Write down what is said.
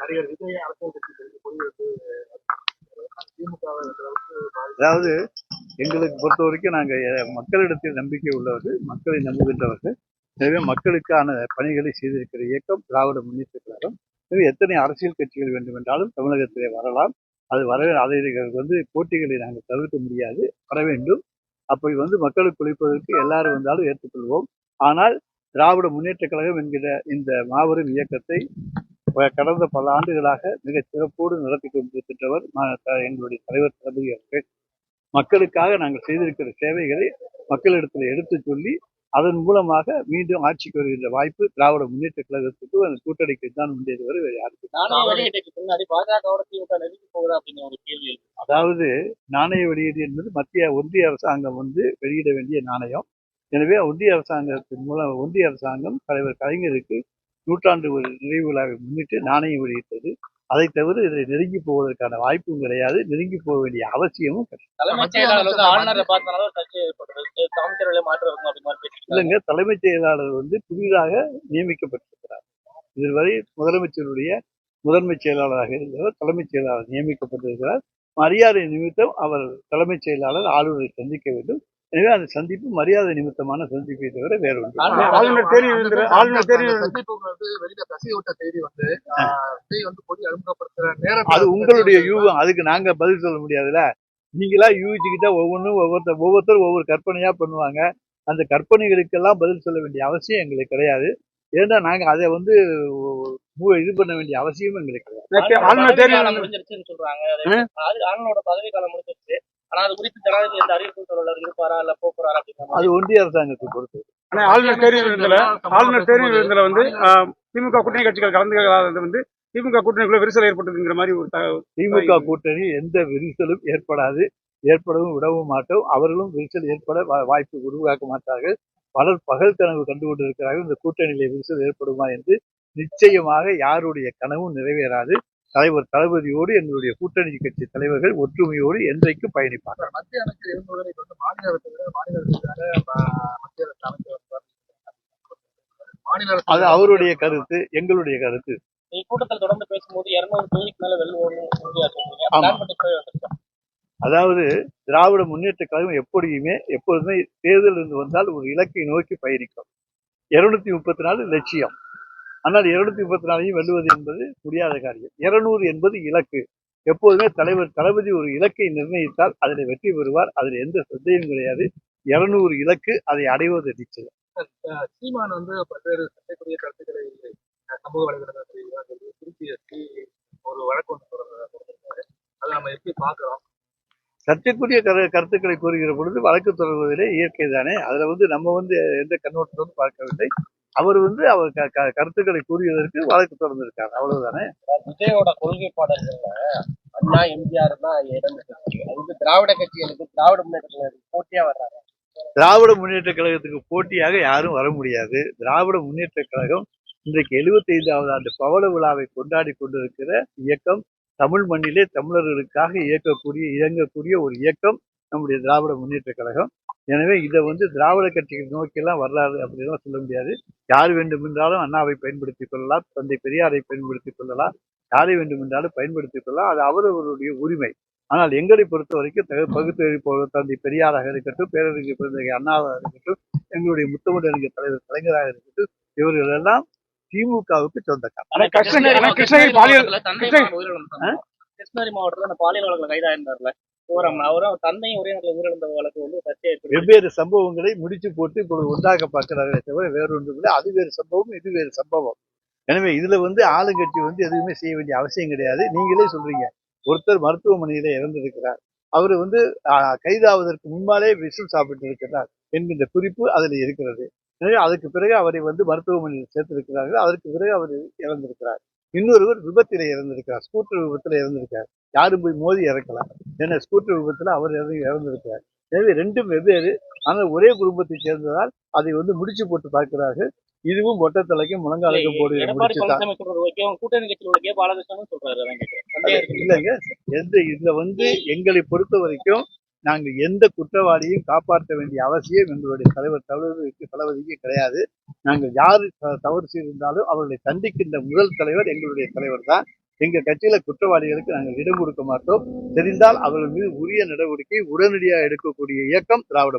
நடிகர் விஜய் அரசியல் கட்சி அதாவது எங்களுக்கு பொறுத்த வரைக்கும் நாங்கள் மக்களிடத்தில் நம்பிக்கை உள்ளவர்கள் மக்களை நம்புகின்றவர்கள். எனவே மக்களுக்கான பணிகளை செய்திருக்கிற இயக்கம் திராவிட முன்னேற்ற கழகம். எனவே எத்தனை அரசியல் கட்சிகள் வேண்டுமென்றாலும் தமிழகத்திலே வரலாம். அது வர அதை வந்து போட்டிகளை நாங்கள் தவிர்க்க முடியாது வர வேண்டும். அப்படி வந்து மக்களுக்கு குளிப்பதற்கு எல்லாரும் வந்தாலும் ஏற்றுக்கொள்வோம். ஆனால் திராவிட முன்னேற்ற கழகம் என்கிற இந்த மாபெரும் இயக்கத்தை கடந்த பல ஆண்டுகளாக மிகச் சிறப்போடு நடத்தி கொண்டிருக்கின்றவர் எங்களுடைய தலைவர் தளபதி அவர்கள். மக்களுக்காக நாங்கள் செய்திருக்கிற சேவைகளை மக்களிடத்தில் எடுத்துச் சொல்லி அதன் மூலமாக மீண்டும் ஆட்சிக்கு வருகின்ற வாய்ப்பு திராவிட முன்னேற்ற கழகத்துக்கு அந்த கூட்டணிக்கு தான் உண்டே தவிர வேறு யாருக்கு. அதாவது நாணய வெளியீடு என்பது மத்திய ஒன்றிய அரசாங்கம் வந்து வெளியிட வேண்டிய நாணயம். எனவே ஒன்றிய அரசாங்கத்தின் மூலம் ஒன்றிய அரசாங்கம் தலைவர் கலைஞருக்கு நூற்றாண்டு ஒரு நிறைவு விழாவை முன்னிட்டு நாணயம் வெளியிட்டது. அதை தவிர இதை நெருங்கி போவதற்கான வாய்ப்பும் கிடையாது. நெருங்கி போக வேண்டிய அவசியமும் கிடையாது. இல்லைங்க தலைமைச் செயலாளர் வந்து புதிதாக நியமிக்கப்பட்டிருக்கிறார். இதுவரை முதலமைச்சருடைய முதன்மைச் செயலாளராக இருந்தவர் தலைமைச் செயலாளர் நியமிக்கப்பட்டிருக்கிறார். மரியாதை நிமித்தம் அவர் தலைமைச் செயலாளர் ஆளுநரை சந்திக்க வேண்டும். எனவே அந்த சந்திப்பு மரியாதை நிமித்தமான சந்திப்பை தவிர வேற ஒன்று ஆளுநர் தேதி ஆளுநர் தேதி சந்திப்பு வந்து வெளியில கசிய விட்ட செய்தி வந்து வந்து கொடி அறிமுகப்படுத்துற நேரத்தில் அது உங்களுடைய யூகம். அதுக்கு நாங்க பதில் சொல்ல முடியாதுல்ல. நீங்களா யூகிச்சுக்கிட்டா ஒவ்வொன்றும் ஒவ்வொருத்தர் ஒவ்வொருத்தரும் ஒவ்வொரு கற்பனையா பண்ணுவாங்க. அந்த கற்பனைகளுக்கெல்லாம் பதில் சொல்ல வேண்டிய அவசியம் எங்களுக்கு கிடையாது. ஏன்னா நாங்க அதை வந்து இது பண்ண வேண்டிய அவசியம் எங்களுக்கு கிடையாது. ஆளுநர் முடிஞ்சிருச்சுன்னு சொல்றாங்க. அது ஆளுநரோட பதவி காலம் முடிஞ்சிருச்சு. ஆனா அது குறித்து ஜனாதிபதி எந்த அறிவிப்பும் சொல்லல இருப்பாரா இல்ல போக்குறாரா அப்படிங்கிற அது ஒன்றிய அரசாங்கத்தை பொறுத்து. ஆனா ஆளுநர் தேர்வு விருதுல ஆளுநர் தேர்வு விருதுல வந்து திமுக கூட்டணி கட்சிகள் கலந்துக்காதது வந்து திமுக கூட்டணிக்குள்ள விரிசல் ஏற்பட்டதுங்கிற மாதிரி ஒரு தகவல் திமுக கூட்டணி எந்த விரிசலும் ஏற்படாது ஏற்படவும் விடவும் மாட்டோம். அவர்களும் விரிசல் ஏற்பட வா- வாய்ப்பு உருவாக்க மாட்டார்கள். பலர் பகல் கனவு கண்டு கொண்டிருக்கிறார்கள் இந்த கூட்டணியிலே விரிசல் ஏற்படுமா என்று நிச்சயமாக யாருடைய கனவும் நிறைவேறாது. தலைவர் தளபதியோடு எங்களுடைய கூட்டணி கட்சி தலைவர்கள் ஒற்றுமையோடு என்றைக்கும் பயணிப்பார்கள். மத்திய அரசு விட மாநில அரசு அது அவருடைய கருத்து எங்களுடைய கருத்து. நீ கூட்டத்தில் தொடர்ந்து பேசும்போது இருநூறு தொகுதிக்கு மேல. அதாவது திராவிட முன்னேற்ற கழகம் எப்படியுமே எப்பொழுதுமே தேர்தல் இருந்து வந்தால் ஒரு இலக்கை நோக்கி பயணிக்கும். இருநூத்தி முப்பத்தி நாலு லட்சியம். ஆனால் இருநூத்தி முப்பத்தி நாலையும் வெல்லுவது என்பது முடியாத காரியம். இருநூறு என்பது இலக்கு. எப்போதுமே தலைவர் தளபதி ஒரு இலக்கை நிர்ணயித்தால் அதில் வெற்றி பெறுவார். அதில் எந்த சந்தேகமும் கிடையாது. இருநூறு இலக்கு அதை அடைவது நிச்சயம். சீமான் வந்து பல்வேறு சர்ச்சைக்குரிய கருத்துக்களை சமூக வலைதளத்தில் திருப்பி ஒரு வழக்கு ஒன்று அதை நம்ம எப்படி பார்க்கிறோம்? சர்ச்சைக்குரிய கரு கருத்துக்களை கூறுகிற பொழுது வழக்கு தொடர்வதிலே இயற்கை தானே. அதில் வந்து நம்ம வந்து எந்த கண்ணோட்டத்தோடு பார்க்கவில்லை. அவர் வந்து அவர் கருத்துக்களை கூறியதற்கு வழக்கு தொடர்ந்திருக்கார். அவ்வளவுதானே? விஜயோட கொள்கை பாடல்கள்ல அண்ணா எம்ஜிஆர் தான் இடம். அது திராவிட கட்சிகளுக்கு திராவிட முன்னேற்ற கழகத்துக்கு போட்டியா வர்றாங்க. திராவிட முன்னேற்ற கழகத்துக்கு போட்டியாக யாரும் வர முடியாது. திராவிட முன்னேற்ற கழகம் இன்றைக்கு 75வது ஆண்டு பவள விழாவை கொண்டாடி கொண்டிருக்கிற இயக்கம் தமிழ் மண்ணிலே தமிழர்களுக்காக இயக்கக்கூடிய இயங்கக்கூடிய ஒரு இயக்கம். நம்முடைய திராவிட முன்னேற்ற கழகம். எனவே இதை வந்து திராவிட கட்சிகள் நோக்கியெல்லாம் வர்றாரு அப்படிலாம் சொல்ல முடியாது. யார் வேண்டுமென்றாலும் அண்ணாவை பயன்படுத்திக் கொள்ளலாம் தந்தை பெரியாரை பயன்படுத்திக் கொள்ளலாம் யாரை வேண்டுமென்றாலும் பயன்படுத்திக் கொள்ளலாம். அது அவரவருடைய உரிமை. ஆனால் எங்களை பொறுத்த வரைக்கும் தக- பகுத்தறிவு தந்தை பெரியாராக இருக்கட்டும் பேரறிஞர் பிறந்தகை அண்ணாவாக இருக்கட்டும் எங்களுடைய முத்தமிழறிஞர் தலைவர் கலைஞராக இருக்கட்டும் இவர்கள் எல்லாம் திமுகவுக்கு சொந்தக்காரர். கிருஷ்ணகிரி மாவட்டத்துல பாலியல் வழக்குல கைதாயிருந்தார்ல சிவராமன் அவரும் தந்தையும் ஒரே நேரத்தில் உயிரிழந்த வழக்கு வந்து சர்ச்சையாக வெவ்வேறு சம்பவங்களை முடிச்சு போட்டு இப்பொழுது ஒன்றாக பார்க்கிறார்களே தவிர வேறொன்றும் இல்லை. அது வேறு சம்பவம் இது வேறு சம்பவம். எனவே இதுல வந்து ஆளுங்கட்சி வந்து எதுவுமே செய்ய வேண்டிய அவசியம் கிடையாது. நீங்களே சொல்றீங்க. ஒருத்தர் மருத்துவமனையில இறந்திருக்கிறார். அவர் வந்து ஆஹ், கைதாவதற்கு முன்னாலே விஷம் சாப்பிட்டு இருக்கிறார் என்கின்ற குறிப்பு அதில் இருக்கிறது. எனவே அதுக்கு பிறகு அவரை வந்து மருத்துவமனையில் சேர்த்திருக்கிறார்கள். அதற்கு பிறகு அவர் இறந்திருக்கிறார். இன்னொருவர் விபத்திலே இறந்திருக்கிறார். ஸ்கூட்டர் விபத்துல இறந்திருக்கார் யாரும் போய் மோதி இறக்கலாம் ஏன்னா ஸ்கூட்டர் விபத்துல அவர் இறந்து இறந்திருக்கிறார். எனவே ரெண்டும் வெவ்வேறு. ஆனால் ஒரே குடும்பத்தை சேர்ந்ததால் அதை வந்து முடிச்சு போட்டு பார்க்கிறார்கள். இதுவும் ஒட்டத்தலைக்கும் முழங்காலுக்கும் போடு எடப்பாடி முடிச்சு தான். பழனிசாமி சொல்றது ஓகே. அவங்க கூட்டணி கட்சியோட கே பாலகிருஷ்ணன் சொல்றாரு அதான் கேட்கிறேன். சந்தேகம் இருக்கு. இல்லைங்க. எந்த இதுல வந்து எங்களை பொறுத்த வரைக்கும் நாங்கள் எந்த குற்றவாளியும் காப்பாற்ற வேண்டிய அவசியம் எங்களுடைய தலைவர் தளபதிக்கு தளபதிக்கு கிடையாது. நாங்கள் யார் தவறு செய்திருந்தாலும் அவர்களை தண்டிக்கின்ற முதல் தலைவர் எங்களுடைய தலைவர் தான் எங்க கட்சியில குற்றவாளிகளுக்கு நாங்கள் இடம் கொடுக்க மாட்டோம். தெரிந்தால் அவர்கள் மீது உரிய நடவடிக்கை உடனடியாக எடுக்கக்கூடிய இயக்கம் திராவிட